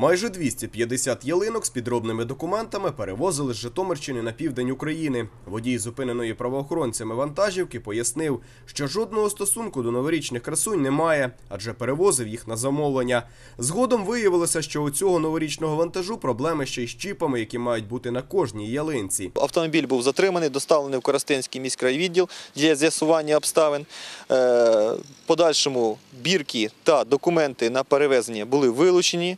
Майже 250 ялинок з підробними документами перевозили з Житомирщини на південь України. Водій зупиненої правоохоронцями вантажівки пояснив, що жодного стосунку до новорічних красунь немає, адже перевозив їх на замовлення. Згодом виявилося, що у цього новорічного вантажу проблеми ще й з чіпами, які мають бути на кожній ялинці. Автомобіль був затриманий, доставлений в Коростенський міськрайвідділ для з'ясування обставин. Е, Подальшому бірки та документи на перевезення були вилучені,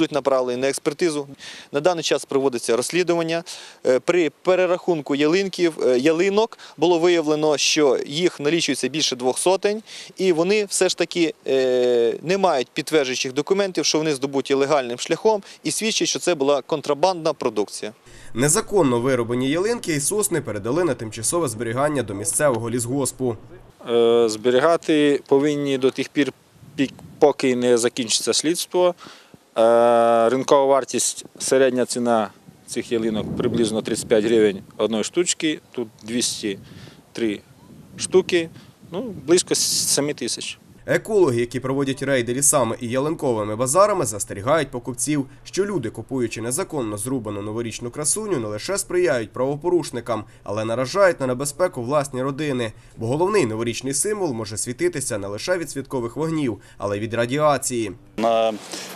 будуть направлені на експертизу. На даний час проводиться розслідування. Е, При перерахунку ялинків, е, ялинок було виявлено, що їх налічується більше двох сотень, і вони все ж таки е, не мають підтверджуючих документів, що вони здобуті легальним шляхом, і свідчать, що це була контрабандна продукція. Незаконно вироблені ялинки і сосни передали на тимчасове зберігання до місцевого лісгоспу. Зберігати повинні до тих пір, поки не закінчиться слідство. Е, Ринкова вартість, середня ціна цих ялинок приблизно 35 гривень одної штучки. Тут 203 штуки, ну, близько 7 тисяч. Екологи, які проводять рейди лісами і ялинковими базарами, застерігають покупців, що люди, купуючи незаконно зрубану новорічну красуню, не лише сприяють правопорушникам, але наражають на небезпеку власні родини. Бо головний новорічний символ може світитися не лише від святкових вогнів, але й від радіації. На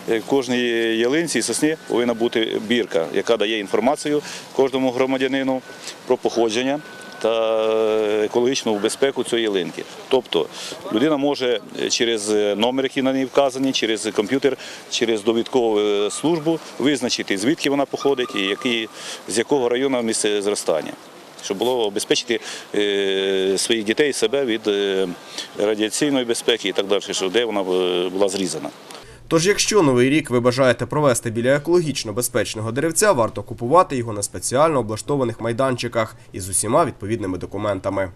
е, кожній ялинці і сосні повинна бути бірка, яка дає інформацію кожному громадянину про походження та екологічну безпеку цієї ялинки. Тобто людина може через номер, який на ній вказані, через комп'ютер, через довідкову е, службу визначити, звідки вона походить і який, з якого району місце зростання. Щоб було обезпечити е, своїх дітей себе від е, радіаційної безпеки і так далі, що де вона е, була зрізана. Тож, якщо новий рік ви бажаєте провести біля екологічно безпечного деревця, варто купувати його на спеціально облаштованих майданчиках із усіма відповідними документами.